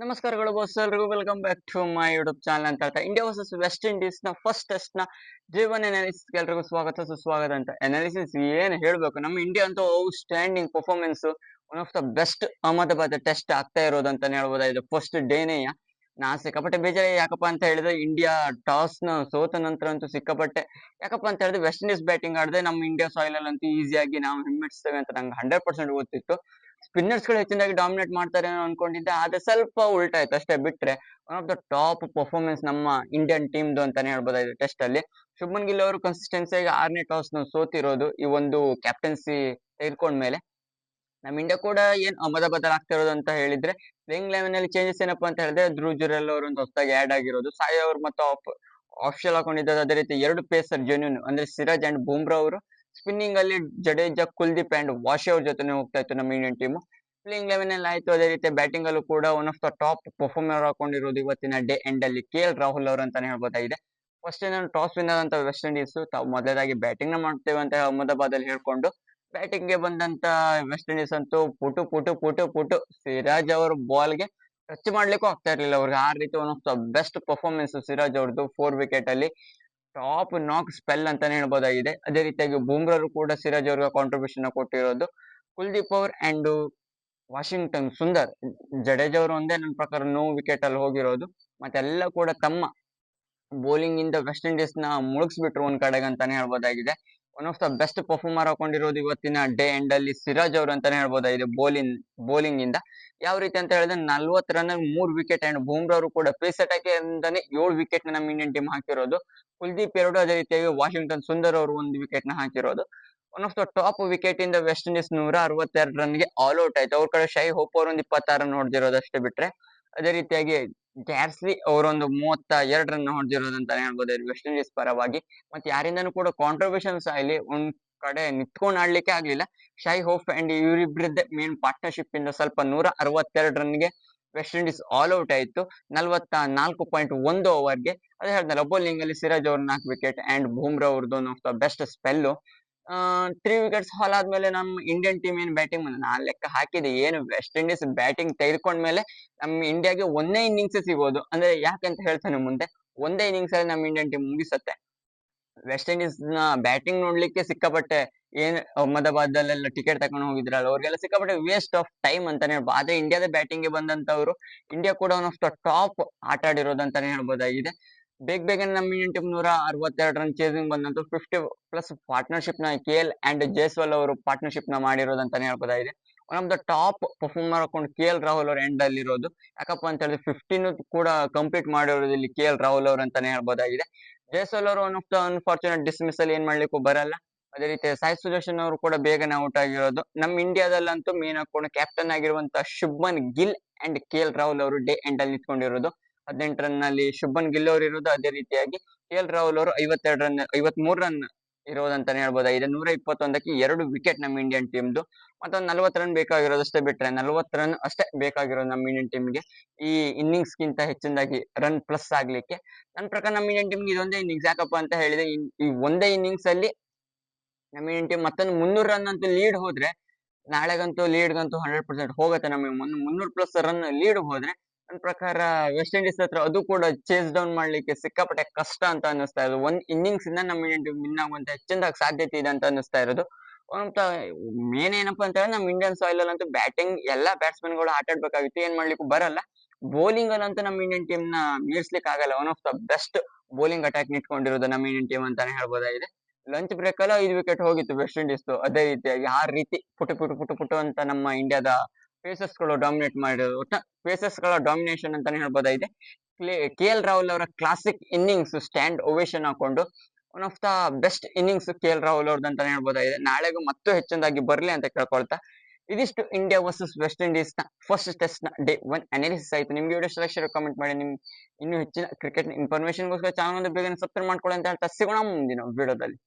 ನಮಸ್ಕಾರಗಳು ಬಾಸ್ ಎಲ್ರಿಗೂ. Welcome back to my YouTube channel ಅಂತ ಹೇಳ್ತಾ. ಇಂಡಿಯಾ ವರ್ಸಸ್ ವೆಸ್ಟ್ ಇಂಡೀಸ್ನ ಫಸ್ಟ್ ಟೆಸ್ಟ್ನ ಜೀವನ್ ಅನಾಲಿಸಿಸ್ ಎಲ್ರಿಗೂ ಸ್ವಾಗತ. ಸುಸ್ವಾಗತ ಅಂತ. ಅನಾಲಿಸಿಸ್ ಏನು ಹೇಳ್ಬೇಕು? ನಮ್ಮ ಇಂಡಿಯಾ ಅಂತೂ standing performance one of the best Ahmedabad test ಆಗ್ತಾ ಇರೋದು ಅಂತಾನೆ ಹೇಳ್ಬೋದಾಗಿದೆ ಫಸ್ಟ್ ಡೇನೇ ನಾ ಸಿಕ್ಕಾಪಟ್ಟೆ ಬೇಜಾರ. ಯಾಕಪ್ಪ ಅಂತ ಹೇಳಿದ್ರೆ ಇಂಡಿಯಾ ಟಾಸ್ನ ಸೋತ ನಂತರ ಅಂತೂ ಸಿಕ್ಕಾಪಟ್ಟೆ. ಯಾಕಪ್ಪ ಅಂತ ಹೇಳಿದ್ರೆ ವೆಸ್ಟ್ ಇಂಡೀಸ್ ಬ್ಯಾಟಿಂಗ್ ಆಡದೆ ನಮ್ಮ ಇಂಡಿಯಾ ಸಾಯಿಲ್ ಅಲ್ಲಿ ಅಂತೂ ಈಸಿಯಾಗಿ ನಾವು ಹಿಮ್ಮೆಟ್ಟಿಸ್ತೇವೆ ಅಂತ ನಂಗೆ ಹಂಡ್ರೆಡ್ ಪರ್ಸೆಂಟ್ ಗೊತ್ತಿತ್ತು. ಸ್ಪಿನ್ನರ್ಸ್ಗಳು ಹೆಚ್ಚಿನದಾಗಿ ಡಾಮಿನೇಟ್ ಮಾಡ್ತಾರೆ ಅನ್ಕೊಂಡಿದ್ದೆ. ಆದ್ರೆ ಸ್ವಲ್ಪ ಉಲ್ಟಾಯ್ತು ಅಷ್ಟೇ, ಬಿಟ್ರೆ one of the top performance ನಮ್ಮ ಇಂಡಿಯನ್ ಟೀಮ್ದು ಅಂತಾನೆ ಹೇಳ್ಬೋದಾಗಿದೆ ಟೆಸ್ಟ್ ಅಲ್ಲಿ. ಶುಭನ್ ಗಿಲ್ ಅವರು ಕನ್ಸಿಸ್ಟೆನ್ಸಿಯಾಗಿ ಆರನೇ ಟಾಸ್ನ ಸೋತಿರೋದು ಈ ಒಂದು ಕ್ಯಾಪ್ಟನ್ಸಿ ತೆಗೆದುಕೊಂಡ್ಮೇಲೆ ನಮ್ಮ ಇಂಡಿಯಾ ಕೂಡ ಏನ್ ಅಹಮದಾಬಾದ್ ಆಗ್ತಾ ಇರೋದು ಅಂತ ಹೇಳಿದ್ರೆ ಪ್ಲೇಯಿಂಗ್ ಲೆವೆನ್ ಅಲ್ಲಿ ಚೇಂಜಸ್ ಏನಪ್ಪಾ ಅಂತ ಹೇಳಿದ್ರೆ, ಧ್ರುವ್ ಅವರು ಒಂದು ಹೊಸದಾಗಿ ಆಡ್ ಆಗಿರೋದು. ಸಾಯಿ ಅವರು ಮತ್ತು ಆಫ್ ಆಫ್ಶಲ್ ಹಾಕೊಂಡಿದ್ದಾರೆ ಅದೇ ರೀತಿ ಎರಡು ಪೇಸರ್ ಜೆನ್ಯೂನ್ ಅಂದ್ರೆ ಸಿರಾಜ್ ಅಂಡ್ ಬೂಮ್ರಾ ಅವರು. ಸ್ಪಿನ್ನಿಂಗ್ ಅಲ್ಲಿ ಜಡೇಜಾ, ಕುಲ್ದೀಪ್ ಅಂಡ್ ವಾಶಿ ಅವ್ರ ಜೊತೆ ಹೋಗ್ತಾ ಇತ್ತು ನಮ್ಮ ಇಂಡಿಯನ್ ಟೀಮ್ ಪ್ಲೇಯಿಂಗ್ ಲೆವೆನ್ ಅಲ್ಲಿ ಆಯ್ತು. ಅದೇ ರೀತಿ ಬ್ಯಾಟಿಂಗ್ ಅಲ್ಲೂ ಕೂಡ one of the top performer ಹಾಕೊಂಡಿರೋದು ಇವತ್ತಿನ ಡೇ ಎಂಡ್ ಅಲ್ಲಿ ಕೆ ಎಲ್ ರಾಹುಲ್ ಅವರು ಅಂತಾನೆ ಹೇಳ್ಬೋದಾಗಿದೆ ಫಸ್ಟ್ ನಾನು ಟಾಸ್ ವಿನ್ನರ್ ಆದಂತ ವೆಸ್ಟ್ ಇಂಡೀಸ್ ತಾವು ಮೊದಲಾಗಿ ಬ್ಯಾಟಿಂಗ್ನ ಮಾಡ್ತೇವೆ ಅಂತ ಅಹಮದಾಬಾದ್ ಅಲ್ಲಿ ಹೇಳ್ಕೊಂಡು ಬ್ಯಾಟಿಂಗ್ಗೆ ಬಂದಂತ ವೆಸ್ಟ್ ಇಂಡೀಸ್ ಅಂತೂ ಪುಟು ಪುಟು ಪುಟು ಪುಟು ಸಿರಾಜ್ ಅವರ ಬಾಲ್ಗೆ ಟಚ್ ಮಾಡ್ಲಿಕ್ಕೂ ಆಗ್ತಾ ಇರ್ಲಿಲ್ಲ. ಅವ್ರಿಗೆ ಆ ರೀತಿ one of the best performance Siraj ಅವ್ರದ್ದು ಫೋರ್ ವಿಕೆಟ್ ಅಲ್ಲಿ. ಟಾಪ್ ನಾಕ್ ಸ್ಪೆಲ್ ಅಂತಾನೆ ಹೇಳ್ಬೋದಾಗಿದೆ. ಅದೇ ರೀತಿಯಾಗಿ ಬೂಮ್ರರು ಕೂಡ ಸಿರಾಜ್ ಅವ್ರಿಗೆ ಕಾಂಟ್ರಿಬ್ಯೂಷನ್ ಕೊಟ್ಟಿರೋದು ಕುಲ್ದೀಪ್ ಅವರ್ ಅಂಡ್ ವಾಷಿಂಗ್ಟನ್ ಸುಂದರ್. ಜಡೇಜಾ ಅವರು ಒಂದೇ ನನ್ನ ಪ್ರಕಾರ ನೋ ವಿಕೆಟ್ ಅಲ್ಲಿ ಹೋಗಿರೋದು. ಮತ್ತೆಲ್ಲ ಕೂಡ ತಮ್ಮ ಬೌಲಿಂಗ್ ಇಂದ ವೆಸ್ಟ್ ಇಂಡೀಸ್ನ ಮುಳುಗಿಸ್ಬಿಟ್ರು ಒಂದ್ ಕಡೆಗೆ ಅಂತಾನೆ ಹೇಳ್ಬೋದಾಗಿದೆ. One of the best performer ಹಾಕೊಂಡಿರೋದು ಇವತ್ತಿನ ಡೇ ಎಂಡ್ ಅಲ್ಲಿ ಸಿರಾಜ್ ಅವರು ಅಂತಾನೆ ಹೇಳ್ಬೋದಾಗಿದೆ ಬೌಲಿಂಗ್ ಬೌಲಿಂಗ್ ಇಂದ. ಯಾವ ರೀತಿ ಅಂತ ಹೇಳಿದ್ರೆ ನಲ್ವತ್ ರನ್ ಮೂರ್ ವಿಕೆಟ್ ಅಂಡ್ ಬೂಮ್ರಾ ಅವರು ಕೂಡ ಪೇಸ್ ಅಟ್ಯಾಕ್ ಅಂತಾನೆ ಏಳು ವಿಕೆಟ್ನ ನಮ್ಮ ಇಂಡಿಯನ್ ಟೀಮ್ ಹಾಕಿರೋದು. ಕುಲ್ದೀಪ್ ಎರಡು ಅದೇ ರೀತಿಯಾಗಿ ವಾಷಿಂಗ್ಟನ್ ಸುಂದರ್ ಅವರು ಒಂದು ವಿಕೆಟ್ನ ಹಾಕಿರೋದು. One of the top wicket ಇಂದ ವೆಸ್ಟ್ ಇಂಡೀಸ್ ನೂರ ಅರವತ್ತೆರಡು ರನ್ಗೆ ಆಲ್ ಔಟ್ ಆಯ್ತು. ಅವ್ರ ಕಡೆ ಶೈ ಹೋಪ್ ಅವರು ಒಂದು ಇಪ್ಪತ್ತಾರು ರನ್ ಅಷ್ಟೇ ಬಿಟ್ರೆ, ಅದೇ ರೀತಿಯಾಗಿ ಗ್ಯಾರ್ಸ್ಲಿ ಅವರೊಂದು ಮೂವತ್ತ ಎರಡು ರನ್ ಹೊಡೆದಿರೋದಂತಾನೆ ಹೇಳ್ಬೋದು. ವೆಸ್ಟ್ ಇಂಡೀಸ್ ಪರವಾಗಿ. ಮತ್ತೆ ಯಾರಿಂದನೂ ಕೂಡ ಕಾಂಟ್ರಿಬ್ಯೂಷನ್ಸ್ ಆಗಲಿ ಒಂದ್ ಕಡೆ ನಿಂತ್ಕೊಂಡು ಆಡ್ಲಿಕ್ಕೆ ಆಗ್ಲಿಲ್ಲ. ಶೈ ಹೋಪ್ ಅಂಡ್ ಇವರಿಬ್ಬರದ್ದೇ ಮೇನ್ ಪಾರ್ಟ್ನರ್ಶಿಪ್ ಇಂದ ಸ್ವಲ್ಪ ನೂರ ಅರವತ್ತೆರಡು ರನ್ಗೆ ವೆಸ್ಟ್ ಇಂಡೀಸ್ ಆಲ್ ಔಟ್ ಆಯಿತು. ನಲ್ವತ್ತ ನಾಲ್ಕು ಪಾಯಿಂಟ್ ಒಂದು ಓವರ್ಗೆ ಅದೇ ಹೇಳ್ದಲ್ಲ ಬೌಲಿಂಗ್ ಅಲ್ಲಿ ಸಿರಾಜ್ ಅವ್ರ ನಾಲ್ಕು ವಿಕೆಟ್ ಅಂಡ್ ಬೂಮ್ರಾ ಅವ್ರದ್ದು one of the best spell three wickets haul ಆದ್ಮೇಲೆ ನಮ್ಮ ಇಂಡಿಯನ್ ಟೀಮ್ ಏನು ಬ್ಯಾಟಿಂಗ್ ನಾನು ಲೆಕ್ಕ ಹಾಕಿದೆ, ಏನು ವೆಸ್ಟ್ ಇಂಡೀಸ್ ಬ್ಯಾಟಿಂಗ್ ತೆಗೆದುಕೊಂಡ್ಮೇಲೆ ನಮ್ಮ ಇಂಡಿಯಾಗೆ ಒಂದೇ ಇನ್ನಿಂಗ್ಸ್ ಸಿಗೋದು ಅಂದ್ರೆ ಯಾಕಂತ ಹೇಳ್ತಾನೆ ಮುಂದೆ, ಒಂದೇ ಇನ್ನಿಂಗ್ಸ್ ಅಲ್ಲಿ ನಮ್ಮ ಇಂಡಿಯನ್ ಟೀಮ್ ಮುಗಿಸತ್ತೆ. ವೆಸ್ಟ್ ಇಂಡೀಸ್ನ ಬ್ಯಾಟಿಂಗ್ ನೋಡ್ಲಿಕ್ಕೆ ಸಿಕ್ಕಾಪಟ್ಟೆ ಏನ್ ಅಹಮದಾಬಾದ್ ಅಲ್ಲೆಲ್ಲ ಟಿಕೆಟ್ ತಕೊಂಡು ಹೋಗಿದ್ರಲ್ಲ, ಅವ್ರಿಗೆಲ್ಲ ಸಿಕ್ಕಾಪಟ್ಟೆ ವೇಸ್ಟ್ ಆಫ್ ಟೈಮ್ ಅಂತಾನೆ ಹೇಳ್ಬೋದು ಆದ್ರೆ ಇಂಡಿಯಾದ ಬ್ಯಾಟಿಂಗ್ಗೆ ಬಂದಂತವ್ರು ಇಂಡಿಯಾ ಕೂಡ ಒನ್ ಆಫ್ ದ ಟಾಪ್ ಆಟ ಆಡಿರೋದು ಅಂತಾನೆ ಹೇಳ್ಬೋದಾಗಿದೆ. ಬೇಗ ಬೇಗ ನಮ್ಮ ಇಂಡಿಯನ್ ಟೀಮ್ ನೂರ ಅರವತ್ತೆರಡು ರನ್ ಚೇಸಿಂಗ್ ಬಂದಂತ ಫಿಫ್ಟಿ ಪ್ಲಸ್ ಪಾರ್ಟ್ನರ್ಶಿಪ್ನ ಕೆ ಎಲ್ ಅಂಡ್ ಜೈಸ್ವಾಲ್ ಅವರು ಪಾರ್ಟ್ನರ್ಶಿಪ್ನ ಮಾಡಿರೋದು ಅಂತಾನೆ ಹೇಳ್ಬೋದಾಗಿದೆ. One of the top performer ಹಾಕೊಂಡು ಕೆ ಎಲ್ ರಾಹುಲ್ ಅವರು ಎಂಡ್ ಅಲ್ಲಿ ಇರೋದು. ಯಾಕಪ್ಪ ಅಂತ ಹೇಳಿದ್ರೆ ಫಿಫ್ಟೀನ್ ಕೂಡ ಕಂಪ್ಲೀಟ್ ಮಾಡಿರೋದು ಇಲ್ಲಿ ಕೆ ಎಲ್ ರಾಹುಲ್ ಅವರು ಅಂತಾನೆ ಹೇಳ್ಬೋದಾಗಿದೆ. ಜೈಸ್ವಾಲ್ ಅವರು one of the unfortunate dismiss ಅಲ್ಲಿ ಏನ್ ಮಾಡ್ಲಿಕ್ಕೂ ಬರಲ್ಲ. ಅದೇ ರೀತಿ ಸಾಯಿ ಸುದರ್ಶನ್ ಅವರು ಕೂಡ ಬೇಗನೆ ಔಟ್ ಆಗಿರೋದು. ನಮ್ಮ ಇಂಡಿಯಾದಲ್ಲಂತೂ ಮೇನ್ ಹಾಕೊಂಡು ಕ್ಯಾಪ್ಟನ್ ಆಗಿರುವಂತಹ Shubman Gill and K L Rahul ಅವರು ಡೇ ಎಂಡ್ ಅಲ್ಲಿ ನಿಂತ್ಕೊಂಡಿರೋದು. ಹದಿನೆಂಟು ರನ್ನಲ್ಲಿ ಶುಭನ್ ಗಿಲ್ ಅವರು ಇರೋದು ಅದೇ ರೀತಿಯಾಗಿ ಕೆ ಎಲ್ ರಾಹುಲ್ ಅವರು ಐವತ್ತೆರಡು ರನ್ ಐವತ್ ಮೂರ್ ರನ್ ಇರೋದಂತಾನೆ ಹೇಳ್ಬೋದಾಗಿದೆ ನೂರ ಇಪ್ಪತ್ತೊಂದಕ್ಕೆ ಎರಡು ವಿಕೆಟ್ ನಮ್ಮ ಇಂಡಿಯನ್ ಟೀಮ್ದು ಮತ್ತೊಂದು ನಲ್ವತ್ತು ರನ್ ಬೇಕಾಗಿರೋದಷ್ಟೇ ಬಿಟ್ರೆ ನಲ್ವತ್ತು ರನ್ ಅಷ್ಟೇ ಬೇಕಾಗಿರೋದು ನಮ್ಮ ಇಂಡಿಯನ್ ಟೀಮ್ಗೆ ಈ ಇನ್ನಿಂಗ್ಸ್ ಗಿಂತ ಹೆಚ್ಚಿನದಾಗಿ ರನ್ ಪ್ಲಸ್ ಆಗ್ಲಿಕ್ಕೆ. ನನ್ನ ಪ್ರಕಾರ ನಮ್ಮ ಇಂಡಿಯನ್ ಟೀಮ್ಗೆ ಇದೊಂದೇ ಇನ್ನಿಂಗ್ಸ್ ಯಾಕಪ್ಪ ಅಂತ ಹೇಳಿದೆ ಈ ಒಂದೇ ಇನ್ನಿಂಗ್ಸ್ ಅಲ್ಲಿ ನಮ್ಮ ಇಂಡಿಯನ್ ಟೀಮ್ ಮತ್ತೊಂದು ಮುನ್ನೂರು ರನ್ ಅಂತೂ ಲೀಡ್ ಹೋದ್ರೆ, ನಾಳೆಗಂತೂ ಲೀಡ್ಗಂತೂ ಹಂಡ್ರೆಡ್ ಪರ್ಸೆಂಟ್ ಹೋಗುತ್ತೆ ನಮಗೆ. ಮುನ್ನೂರು ಪ್ಲಸ್ ರನ್ ಲೀಡ್ ಹೋದ್ರೆ ನನ್ನ ಪ್ರಕಾರ ವೆಸ್ಟ್ ಇಂಡೀಸ್ ಹತ್ರ ಅದು ಕೂಡ ಚೇಸ್ ಡೌನ್ ಮಾಡ್ಲಿಕ್ಕೆ ಸಿಕ್ಕಾಪಟ್ಟೆ ಕಷ್ಟ ಅಂತ ಅನ್ನಿಸ್ತಾ ಇರೋದು. ಒಂದ್ ಇನ್ನಿಂಗ್ಸ್ ಇಂದ ನಮ್ಮ ಇಂಡಿಯನ್ ಟೀಮ್ ವಿನ್ ಆಗುವಂತ ಹೆಚ್ಚಿನದಾಗಿ ಸಾಧ್ಯತೆ ಇದೆ ಅಂತ ಅನ್ನಿಸ್ತಾ ಇರೋದು. ಅಂತ ಮೇನ್ ಏನಪ್ಪಾ ಅಂತ ಹೇಳಿದ್ರೆ ನಮ್ಮ ಇಂಡಿಯನ್ ಸಾಯಿಲ್ ಅಲ್ಲಿ ಅಂತೂ ಬ್ಯಾಟಿಂಗ್ ಎಲ್ಲಾ ಬ್ಯಾಟ್ಸ್ಮನ್ಗಳು ಆಟ ಆಡ್ಬೇಕಾಗಿತ್ತು. ಏನ್ ಮಾಡ್ಲಿಕ್ಕೂ ಬರಲ್ಲ. ಬೌಲಿಂಗ್ ಅಲ್ಲಂತೂ ನಮ್ಮ ಇಂಡಿಯನ್ ಟೀಮ್ನ ಮೀರ್ಸ್ಲಿಕ್ಕೆ ಆಗಲ್ಲ. One of the best bowling attack ನಿಂತ್ಕೊಂಡಿರೋದು ನಮ್ಮ ಇಂಡಿಯನ್ ಟೀಮ್ ಅಂತಾನೆ ಹೇಳ್ಬೋದಾಗಿದೆ. ಲಂಚ್ ಬ್ರೇಕ್ ಅಲ್ಲ ಐದು ವಿಕೆಟ್ ಹೋಗಿತ್ತು ವೆಸ್ಟ್ ಇಂಡೀಸ್ ಅದೇ ರೀತಿಯಾಗಿ ಆ ರೀತಿ ಪುಟು ಪುಟು ಪುಟು ಪುಟು ಅಂತ ನಮ್ಮ ಇಂಡಿಯಾದ ಪೇಸಸ್ಗಳು ಡಾಮಿನೇಟ್ ಮಾಡಿರೋದು ಪೇಸಸ್ಗಳ ಡಾಮಿನೇಷನ್ ಅಂತಾನೆ ಹೇಳ್ಬೋದಾಗಿದೆ ಕೆ ಎಲ್ ರಾಹುಲ್ ಅವರ ಕ್ಲಾಸಿಕ್ ಇನ್ನಿಂಗ್ಸ್ ಸ್ಟ್ಯಾಂಡ್ ಓವೇಶನ್ ಹಾಕೊಂಡು one of the best innings K L Rahul ಅವ್ರದ್ದು ಅಂತಾನೆ ಹೇಳ್ಬೋದಾಗಿದೆ ನಾಳೆಗೂ ಮತ್ತೂ ಹೆಚ್ಚಿನದಾಗಿ ಬರಲಿ ಅಂತ ಕೇಳ್ಕೊಳ್ತಾ, ಇದಿಷ್ಟು ಇಂಡಿಯಾ ವರ್ಸಸ್ ವೆಸ್ಟ್ ಇಂಡೀಸ್ನ ಫಸ್ಟ್ ಟೆಸ್ಟ್ನ ಡೇ ಒನ್ ಅನಾಲಿಸಿಸ್ ಆಯ್ತು. ನಿಮ್ಗೆ ವಿಡಿಯೋ ಸೆಲೆಕ್ಷನ್ ಕಮೆಂಟ್ ಮಾಡಿ. ನಿಮ್ಗೆ ಇನ್ನೂ ಹೆಚ್ಚಿನ ಕ್ರಿಕೆಟ್ ಇನ್ಫಾರ್ಮೇಶನ್ ಗೋಸ್ಕರ ಚಾನಲ್ ಬೇಗ ಸಬ್ಸ್ಕ್ರೈಬ್ ಮಾಡ್ಕೊಳ್ಳಿ ಅಂತ ಹೇಳ್ತಾ, ಸಿಗೋಣ ಮುಂದಿನ ವಿಡಿಯೋದಲ್ಲಿ